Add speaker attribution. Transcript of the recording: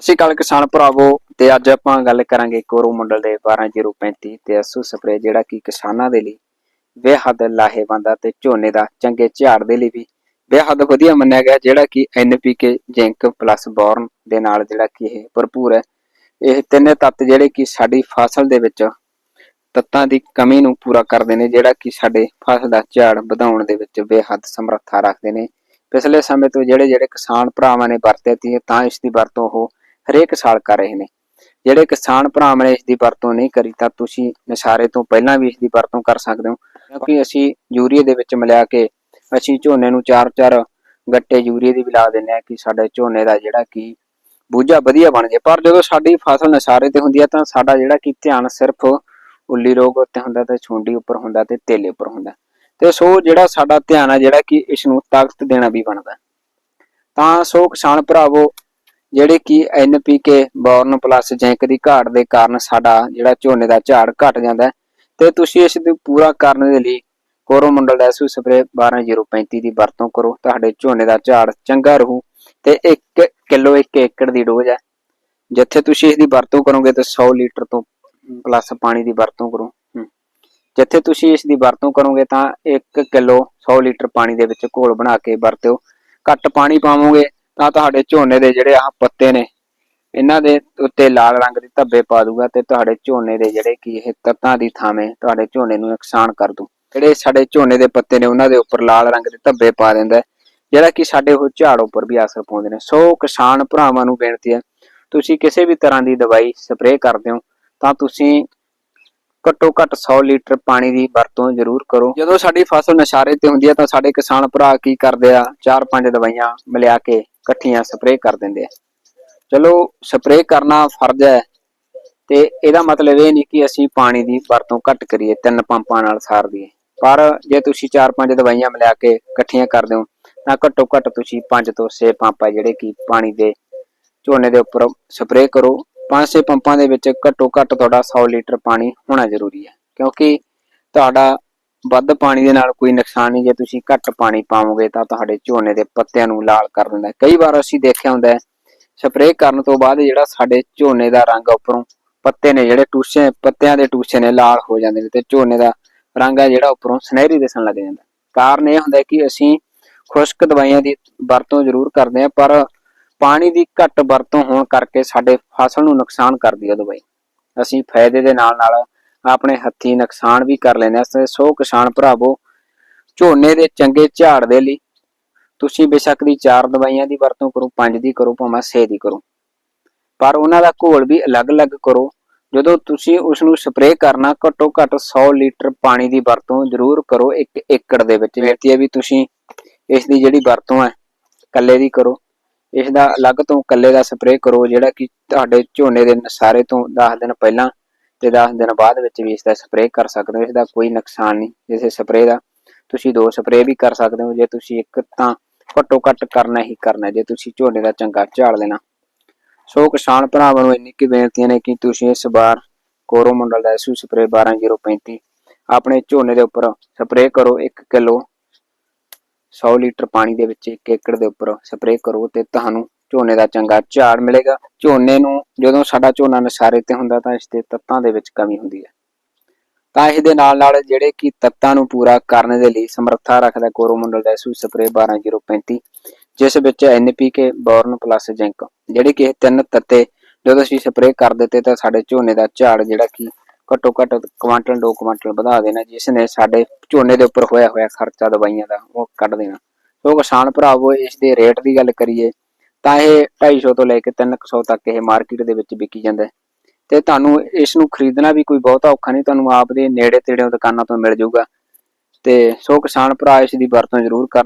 Speaker 1: ਅਸੀਂ ਕੱਲ ਕਿਸਾਨ ਭਰਾਵੋ, ਤੇ ਅੱਜ ਆਪਾਂ ਗੱਲ ਕਰਾਂਗੇ ਕੋਰੋ ਮੰਡਲ ਦੇ 12035 ਤੇ ਅਸੂ ਸਪਰੇ ਜਿਹੜਾ ਕਿ ਕਿਸਾਨਾਂ ਦੇ ਲਈ ਬੇਹੱਦ ਲਾਹੇਵੰਦ ਆ ਤੇ ਝੋਨੇ ਦਾ ਚੰਗੇ ਝਾੜ ਦੇ ਲਈ ਵੀ ਬੇਹੱਦ ਵਧੀਆ ਮੰਨਿਆ ਗਿਆ, ਜਿਹੜਾ ਕਿ ਐਨਪੀਕੇ ਜ਼ਿੰਕ ਪਲੱਸ ਬੋਰਨ ਦੇ ਨਾਲ ਜਿਹੜਾ ਕਿ ਇਹ ਭਰਪੂਰ ਹੈ। ਇਹ ਤਿੰਨੇ ਤੱਤ ਜਿਹੜੇ ਕਿ ਸਾਡੀ ਫਸਲ ਦੇ ਵਿੱਚ ਤੱਤਾਂ ਦੀ ਕਮੀ ਨੂੰ ਪੂਰਾ ਕਰਦੇ ਨੇ, ਜਿਹੜਾ ਕਿ ਸਾਡੇ ਫਸਲ ਦਾ ਝਾੜ ਵਧਾਉਣ ਦੇ ਵਿੱਚ ਬੇਹੱਦ ਸਮਰੱਥਾ ਰੱਖਦੇ ਨੇ। ਪਿਛਲੇ ਸਮੇਂ ਤੋਂ ਜਿਹੜੇ ਜਿਹੜੇ ਕਿਸਾਨ ਭਰਾਵਾਂ ਨੇ ਵਰਤਿਆ ਤੀ ਤਾਂ ਇਸ ਦੀ ਵਰਤੋਂ ਉਹ ਹਰੇਕ ਸਾਲ ਕਰ ਰਹੇ ਨੇ। ਜਿਹੜੇ ਕਿਸਾਨ ਭਰਾਵਾਂ ਨੇ ਇਸ ਦੀ ਵਰਤੋਂ ਨਹੀਂ ਕਰੀ, ਤਾਂ ਤੁਸੀਂ ਨਸ਼ਾਰੇ ਤੋਂ ਪਹਿਲਾਂ ਵੀ ਇਸ ਦੀ ਵਰਤੋਂ ਕਰ ਸਕਦੇ ਹੋ। ਕਿਉਂਕਿ ਅਸੀਂ ਯੂਰੀਏ ਦੇ ਵਿੱਚ ਮਿਲਾ ਕੇ ਅਸੀਂ ਝੋਨੇ ਨੂੰ ਚਾਰ ਚਾਰ ਗੱਟੇ ਯੂਰੀਏ ਦੀ ਵੀ ਲਾ ਦਿੰਦੇ ਆ ਕਿ ਸਾਡੇ ਝੋਨੇ ਦਾ ਜਿਹੜਾ ਕਿ ਬੂਝਾ ਵਧੀਆ ਬਣ ਜਾਏ। ਪਰ ਜਦੋਂ ਸਾਡੀ ਫਸਲ ਨਸ਼ਾਰੇ ਤੇ ਹੁੰਦੀ ਹੈ, ਤਾਂ ਸਾਡਾ ਜਿਹੜਾ ਕਿ ਧਿਆਨ ਸਿਰਫ ਉੱਲੀ ਰੋਗ ਉੱਤੇ ਹੁੰਦਾ ਤੇ ਛੁੰਡੀ ਉੱਪਰ ਹੁੰਦਾ ਤੇ ਤੇਲੇ ਉੱਪਰ ਹੁੰਦਾ। ਤੇ ਸੋ ਜਿਹੜਾ ਸਾਡਾ ਧਿਆਨ ਹੈ, ਜਿਹੜਾ ਕਿ ਇਸ ਨੂੰ ਤਾਕਤ ਦੇਣਾ ਵੀ ਬਣਦਾ ਤਾਂ ਸੋ ਕਿਸਾਨ ਭਰਾਵੋ ਜਿਹੜੇ ਕਿ ਐਨਪੀਕੇ ਬੋਰਨ ਪਲੱਸ ਜ਼ਿੰਕ ਦੀ ਘਾਟ ਦੇ ਕਾਰਨ ਸਾਡਾ ਜਿਹੜਾ ਝੋਨੇ ਦਾ ਝਾੜ ਘਟ ਜਾਂਦਾ ਹੈ। ਤੇ ਤੁਸੀਂ ਇਸ ਨੂੰ ਪੂਰਾ ਕਰਨ ਦੇ ਲਈ ਕੋਰੋਮੰਡਲ ਡੈਸੂ ਸਪਰੇ 12035 ਦੀ ਵਰਤੋਂ ਕਰੋ। ਤੁਹਾਡੇ ਝੋਨੇ ਦਾ ਝਾੜ ਚੰਗਾ ਰਹੂ ਤੇ 1 ਕਿਲੋ 1 ਏਕੜ ਦੀ ਡੋਜ਼ ਹੈ। ਜਿੱਥੇ ਤੁਸੀਂ ਇਸ ਦੀ ਵਰਤੋਂ ਕਰੋਗੇ ਤਾਂ 100 ਲੀਟਰ ਤੋਂ ਪਲੱਸ ਪਾਣੀ ਦੀ ਵਰਤੋਂ ਕਰੋ। ਹਮ। ਜਿੱਥੇ ਤੁਸੀਂ ਇਸ ਦੀ ਵਰਤੋਂ ਕਰੋਗੇ ਤਾਂ 1 ਕਿਲੋ 100 ਲੀਟਰ ਪਾਣੀ ਦੇ ਵਿੱਚ ਘੋਲ ਬਣਾ ਕੇ ਵਰਤਿਓ। ਘੱਟ ਪਾਣੀ ਪਾਵੋਗੇ ਤਾਂ ਤੁਹਾਡੇ ਝੋਨੇ ਦੇ ਜਿਹੜੇ ਆਹ ਪੱਤੇ ਨੇ ਇਹਨਾਂ ਦੇ ਉੱਤੇ ਲਾਲ ਰੰਗ ਦੇ ਧੱਬੇ ਪਾ ਦੂਗਾ ਤੇ ਤੁਹਾਡੇ ਝੋਨੇ ਦੇ ਜਿਹੜੇ ਕੀ ਇਹ ਤੱਤਾਂ ਦੀ ਥਾਵੇਂ ਤੁਹਾਡੇ ਝੋਨੇ ਨੂੰ ਨੁਕਸਾਨ ਕਰ ਦੂ। ਜਿਹੜੇ ਸਾਡੇ ਝੋਨੇ ਦੇ ਪੱਤੇ ਨੇ ਉਹਨਾਂ ਦੇ ਉੱਪਰ ਲਾਲ ਰੰਗ ਦੇ ਧੱਬੇ ਪਾ ਦਿੰਦਾ ਹੈ, ਜਿਹੜਾ ਕਿ ਸਾਡੇ ਉਹ ਝਾੜ ਉੱਪਰ ਵੀ ਅਸਰ ਪਾਉਂਦੇ ਨੇ। ਸੋ ਕਿਸਾਨ ਭਰਾਵਾਂ ਨੂੰ ਬੇਨਤੀ ਹੈ ਤੁਸੀਂ ਕਿਸੇ ਵੀ ਤਰ੍ਹਾਂ ਦੀ ਦਵਾਈ ਸਪਰੇਅ ਕਰਦੇ ਹੋ ਤਾਂ ਤੁਸੀਂ ਘੱਟੋ ਘੱਟ 100 ਲੀਟਰ ਪਾਣੀ ਦੀ ਵਰਤੋਂ ਜ਼ਰੂਰ ਕਰੋ। ਜਦੋਂ ਸਾਡੀ ਫਸਲ ਨਸ਼ਾਰੇ ਤੇ ਹੁੰਦੀ ਹੈ ਤਾਂ ਸਾਡੇ ਕਿਸਾਨ ਭਰਾ ਕੀ ਕਰਦੇ ਆ? ਚਾਰ ਪੰਜ ਦਵਾਈਆਂ ਮਿਲਾ ਕੇ ਇਕੱਠੀਆਂ ਸਪਰੇਅ ਕਰ ਦਿੰਦੇ ਆ। ਚਲੋ, ਸਪਰੇਅ ਕਰਨਾ ਫਰਜ਼ ਹੈ ਤੇ ਇਹਦਾ ਮਤਲਬ ਇਹ ਨਹੀਂ ਕਿ ਅਸੀਂ ਪਾਣੀ ਦੀ ਵਰਤੋਂ ਘੱਟ ਕਰੀਏ, ਤਿੰਨ ਪੰਪਾਂ ਨਾਲ ਸਾਰ ਦਈਏ। ਪਰ ਜੇ ਤੁਸੀਂ ਚਾਰ ਪੰਜ ਦਵਾਈਆਂ ਮਿਲਾ ਕੇ ਇਕੱਠੀਆਂ ਕਰਦੇ ਹੋ, ਤਾਂ ਘੱਟੋ ਘੱਟ ਤੁਸੀਂ ਪੰਜ ਤੋਂ 6 ਪੰਪ ਆ ਜਿਹੜੇ ਕਿ ਪਾਣੀ ਦੇ ਝੋਨੇ ਦੇ ਉੱਪਰ ਸਪਰੇਅ ਕਰੋ। ਪੰਜ ਛੇ ਪੰਪਾਂ ਦੇ ਵਿੱਚ ਘੱਟੋ ਘੱਟ ਤੁਹਾਡਾ 100 ਲੀਟਰ ਪਾਣੀ ਹੋਣਾ ਜ਼ਰੂਰੀ ਹੈ। ਕਿਉਂਕਿ ਤੁਹਾਡਾ ਵੱਧ ਪਾਣੀ ਦੇ ਨਾਲ ਕੋਈ ਨੁਕਸਾਨ ਨਹੀਂ, ਜੇ ਤੁਸੀਂ ਘੱਟ ਪਾਣੀ ਪਾਵੋਗੇ ਤਾਂ ਤੁਹਾਡੇ ਝੋਨੇ ਦੇ ਪੱਤਿਆਂ ਨੂੰ ਲਾਲ ਕਰ ਦਿੰਦਾ ਕਈ ਵਾਰ ਅਸੀਂ ਦੇਖਿਆ ਹੁੰਦਾ ਹੈ, ਸਪਰੇਅ ਕਰਨ ਤੋਂ ਬਾਅਦ ਜਿਹੜਾ ਸਾਡੇ ਝੋਨੇ ਦਾ ਰੰਗ ਉੱਪਰੋਂ ਪੱਤੇ ਨੇ ਜਿਹੜੇ ਟੂਸੇ, ਪੱਤਿਆਂ ਦੇ ਟੂਸੇ ਨੇ ਲਾਲ ਹੋ ਜਾਂਦੇ ਨੇ ਤੇ ਝੋਨੇ ਦਾ ਰੰਗ ਹੈ ਜਿਹੜਾ ਉੱਪਰੋਂ ਸੁਨਹਿਰੀ ਦਿਸਣ ਲੱਗ ਜਾਂਦਾ ਕਾਰਨ ਇਹ ਹੁੰਦਾ ਕਿ ਅਸੀਂ ਖੁਸ਼ਕ ਦਵਾਈਆਂ ਦੀ ਵਰਤੋਂ ਜ਼ਰੂਰ ਕਰਦੇ ਹਾਂ, ਪਰ ਪਾਣੀ ਦੀ ਘੱਟ ਵਰਤੋਂ ਹੋਣ ਕਰਕੇ ਸਾਡੇ ਫਸਲ ਨੂੰ ਨੁਕਸਾਨ ਕਰਦੀ ਹੈ ਦਵਾਈ ਅਸੀਂ ਫਾਇਦੇ ਦੇ ਨਾਲ ਨਾਲ ਆਪਣੇ ਹੱਥੀ ਨੁਕਸਾਨ ਵੀ ਕਰ ਲੈਂਦੇ ਹਾਂ ਤੇ ਸੋ ਕਿਸਾਨ ਭਰਾਵੋ, ਝੋਨੇ ਦੇ ਚੰਗੇ ਝਾੜ ਦੇ ਲਈ ਤੁਸੀਂ ਬੇਸ਼ੱਕ ਦੀ ਚਾਰ ਦਵਾਈਆਂ ਦੀ ਵਰਤੋਂ ਕਰੋ, ਪੰਜ ਦੀ ਕਰੋ, ਭਾਵੇਂ 6 ਦੀ ਕਰੋ। ਪਰ ਉਹਨਾਂ ਦਾ ਘੋਲ ਵੀ ਅਲੱਗ-ਅਲੱਗ ਕਰੋ। ਜਦੋਂ ਤੁਸੀਂ ਉਸ ਨੂੰ ਸਪਰੇਅ ਕਰਨਾ ਘੱਟੋ ਘੱਟ 100 ਲੀਟਰ ਪਾਣੀ ਦੀ ਵਰਤੋਂ ਜ਼ਰੂਰ ਕਰੋ ਇੱਕ ਏਕੜ ਦੇ ਵਿੱਚ। ਬੇਨਤੀ ਹੈ ਵੀ ਤੁਸੀਂ ਇਸ ਦੀ ਜਿਹੜੀ ਵਰਤੋਂ ਹੈ ਕੱਲੇ ਦੀ ਕਰੋ। ਇਸ ਦਾ ਅਲੱਗ ਤੋਂ ਕੱਲੇ ਦਾ ਸਪਰੇਅ ਕਰੋ, ਜਿਹੜਾ ਕਿ ਤੁਹਾਡੇ ਝੋਨੇ ਦੇ ਨਸਾਰੇ ਤੋਂ 10 ਦਿਨ ਪਹਿਲਾਂ ਤੇ 10 ਦਿਨ ਬਾਅਦ ਵਿੱਚ ਵੀ ਇਸ ਦਾ ਸਪਰੇਅ ਕਰ ਸਕਦੇ ਹੋ। ਇਸ ਦਾ ਕੋਈ ਨੁਕਸਾਨ ਨਹੀਂ। ਇਸ ਸਪਰੇਅ ਦਾ ਤੁਸੀਂ ਦੋ ਸਪਰੇਅ ਵੀ ਕਰ ਸਕਦੇ ਹੋ। ਜੇ ਤੁਸੀਂ ਇੱਕ ਤਾਂ ਘੱਟੋ ਘੱਟ ਕਰਨਾ ਹੀ ਕਰਨਾ ਜੇ ਤੁਸੀਂ ਝੋਨੇ ਦਾ ਚੰਗਾ ਝਾੜ ਲੈਣਾ। ਸੋ ਕਿਸਾਨ ਭਰਾਵਾਂ ਨੂੰ ਇੰਨੀ ਕੀ ਬੇਨਤੀਆਂ ਨੇ ਕਿ ਤੁਸੀਂ ਇਸ ਵਾਰ ਕੋਰੋਮੰਡਲ ਦਾ ਐਸੂ ਸਪਰੇਅ 12035 ਆਪਣੇ ਝੋਨੇ ਦੇ ਉੱਪਰ ਸਪਰੇਅ ਕਰੋ। 1 ਕਿਲੋ 100 ਲੀਟਰ ਪਾਣੀ ਦੇ ਵਿੱਚ 1 ਏਕੜ ਦੇ ਉੱਪਰ ਸਪਰੇਅ ਕਰੋ ਤੇ ਤੁਹਾਨੂੰ ਝੋਨੇ ਦਾ ਚੰਗਾ ਝਾੜ ਮਿਲੇਗਾ। ਝੋਨੇ ਨੂੰ ਜਦੋਂ ਸਾਡਾ ਝੋਨਾ ਨਸਾਰੇ ਤੇ ਹੁੰਦਾ ਤਾਂ ਇਸ ਦੇ ਤੱਤਾਂ ਦੇ ਵਿੱਚ ਕਮੀ ਹੁੰਦੀ ਹੈ। ਤਾਂ ਇਸ ਦੇ ਨਾਲ ਨਾਲ ਜਿਹੜੇ ਕਿ ਤੱਤਾਂ ਨੂੰ ਪੂਰਾ ਕਰਨ ਦੇ ਲਈ ਸਮਰੱਥਾ ਰੱਖਦਾ ਕੋਰੋਮੰਡਲ ਦਾ ਐਸੂ ਸਪਰੇਅ 12035 ਜਿਸ ਵਿੱਚ ਐਨਪੀਕੇ ਬੋਰਨ ਪਲੱਸ ਜ਼ਿੰਕ, ਜਿਹੜੇ ਕਿ ਇਹ ਤਿੰਨ ਤੱਤੇ ਜਦੋਂ ਅਸੀਂ ਸਪਰੇਅ ਕਰ ਦਿੱਤੇ ਤਾਂ ਸਾਡੇ ਝੋਨੇ ਦਾ ਝਾੜ ਜਿਹੜਾ ਕਿ ਘੱਟੋ ਘੱਟ ਕੁਆਂਟਲ 2 ਕੁਆਂਟਲ ਵਧਾ ਦੇਣਾ, ਜਿਸ ਨੇ ਸਾਡੇ ਝੋਨੇ ਦੇ ਉੱਪਰ ਹੋਇਆ ਹੋਇਆ ਖਰਚਾ ਦਵਾਈਆਂ ਦਾ, ਉਹ ਕੱਢ ਦੇਣਾ। ਸੋ ਕਿਸਾਨ ਭਰਾਵੋ, ਇਸ ਦੇ ਰੇਟ ਦੀ ਗੱਲ ਕਰੀਏ, ਤਾਂ ਇਹ 250 ਤੋਂ ਲੈ ਕੇ 300 ਤੱਕ ਇਹ ਮਾਰਕੀਟ ਦੇ ਵਿੱਚ ਵਿਕੀ ਜਾਂਦਾ ਤੇ ਤੁਹਾਨੂੰ ਇਸ ਨੂੰ ਖਰੀਦਣਾ ਵੀ ਕੋਈ ਬਹੁਤਾ ਔਖਾ ਨਹੀਂ, ਤੁਹਾਨੂੰ ਆਪ ਦੇ ਨੇੜੇ ਤੇੜੇ ਦੁਕਾਨਾਂ ਤੋਂ ਮਿਲ ਜਾਊਗਾ। ਤੇ ਸੋ ਕਿਸਾਨ ਭਰਾ, ਇਸ ਦੀ ਵਰਤੋਂ ਜ਼ਰੂਰ ਕਰ